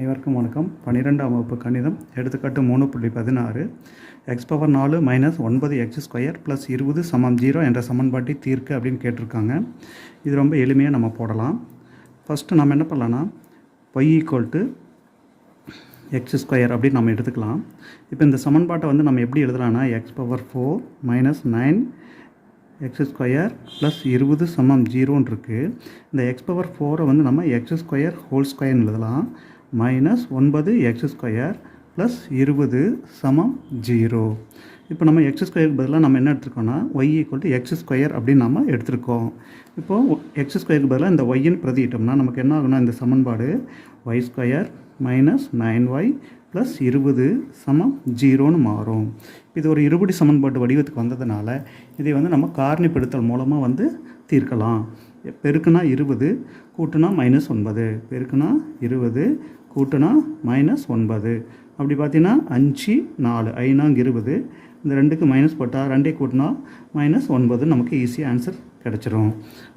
அனைவருக்கும் வணக்கம். பன்னிரெண்டாம் வகுப்பு கணிதம் எடுத்துக்காட்டு மூணு புள்ளி பதினாறு. எக்ஸ் பவர் நாலு மைனஸ் ஒன்பது எக்ஸ் ஸ்கொயர் ப்ளஸ் இருபது சமம் ஜீரோ என்ற சமன்பாட்டை தீர்க்க அப்படின்னு கேட்டிருக்காங்க. இது ரொம்ப எளிமையாக நம்ம போடலாம். ஃபஸ்ட்டு நம்ம என்ன பண்ணலான்னா Y equal to X square அப்படின்னு நம்ம எடுத்துக்கலாம். இப்போ இந்த சமன்பாட்டை வந்து நம்ம எப்படி எழுதலாம்னா x power four minus nine x square plus இருபது சமம் ஜீரோன்னு இருக்குது இந்த எக்ஸ் பவர் ஃபோரை வந்து நம்ம எக்ஸ் ஸ்கொயர் ஹோல் ஸ்கொயர்னு எழுதலாம். மைனஸ் ஒன்பது எக்ஸ் ஸ்கொயர் ப்ளஸ் இருபது சமம் ஜீரோ இப்போ நம்ம எக்ஸ் ஸ்கொயருக்கு பதிலாக நம்ம என்ன எடுத்துருக்கோம்னா y equal to x square அப்படின்னு நம்ம எடுத்திருக்கோம். இப்போது எக்ஸ் ஸ்கொயருக்கு பதிலாக இந்த ஒய்ன்னு பிரதியிட்டோம்னா நமக்கு என்ன ஆகும்னா இந்த சமன்பாடு y square minus nine y plus இருபது சமம் ஜீரோன்னு மாறும். இது ஒரு இருபடி சமன்பாட்டு வடிவத்துக்கு வந்ததுனால இதை வந்து நம்ம காரணிப்படுத்தல் மூலமாக வந்து தீர்க்கலாம். பெருக்குனா இருபது கூட்டுனா மைனஸ் ஒன்பது. பெருக்குனா இருபது கூட்டுனா மைனஸ் ஒன்பது. அப்படி பார்த்தீங்கன்னா அஞ்சு நாலு. ஐநாங்க இருபது. இந்த ரெண்டுக்கு மைனஸ் போட்டால் ரெண்டே கூட்டினா மைனஸ் ஒன்பது நமக்கு ஈஸியாக ஆன்சர் கிடச்சிரும்.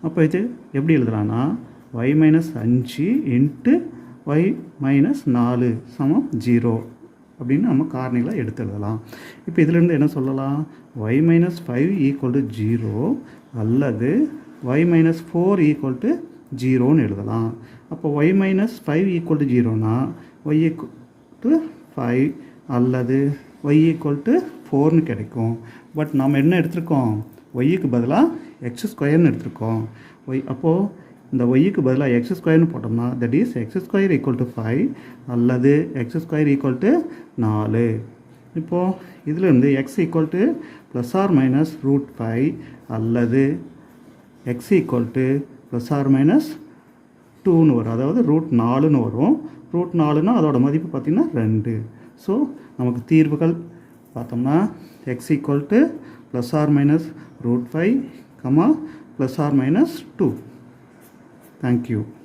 அப்போ இது எப்படி எழுதலாம்னா ஒய் மைனஸ் அஞ்சு இன்ட்டு ஒய் மைனஸ் நாலு சமம் ஜீரோ அப்படின்னு நம்ம காரணிகளை எடுத்து எழுதலாம். இப்போ இதிலேருந்து என்ன சொல்லலாம்? Y minus five equal to zero அல்லது y minus four equal to ஜீரோன்னு எழுதலாம். அப்போ y minus five equal to ஜீரோனா y equal to five அல்லது ஒய் ஈக்குவல் டு ஃபோர்னு கிடைக்கும். பட் நாம் என்ன எடுத்திருக்கோம்? ஒய்க்கு பதிலாக எக்ஸ் ஸ்கொயர்னு எடுத்திருக்கோம். ஒய் அப்போது இந்த ஒய்க்கு பதிலாக எக்ஸ் ஸ்கொயர்னு போட்டோம்னா that is x square equal to five அல்லது எக்ஸ் ஸ்கொயர் ஈக்குவல் டு நாலு. இப்போது இதிலேருந்து x equal to plus or minus root five அல்லது x equal to plus or minus டூன்னு வரும். அதாவது ரூட் நாலுன்னு வரும். ரூட் நாலுன்னா அதோட மதிப்பு பார்த்திங்கன்னா ரெண்டு. ஸோ நமக்கு தீர்வுகள் பார்த்தோம்னா x equal to plus or minus root five comma plus or minus two Thank you.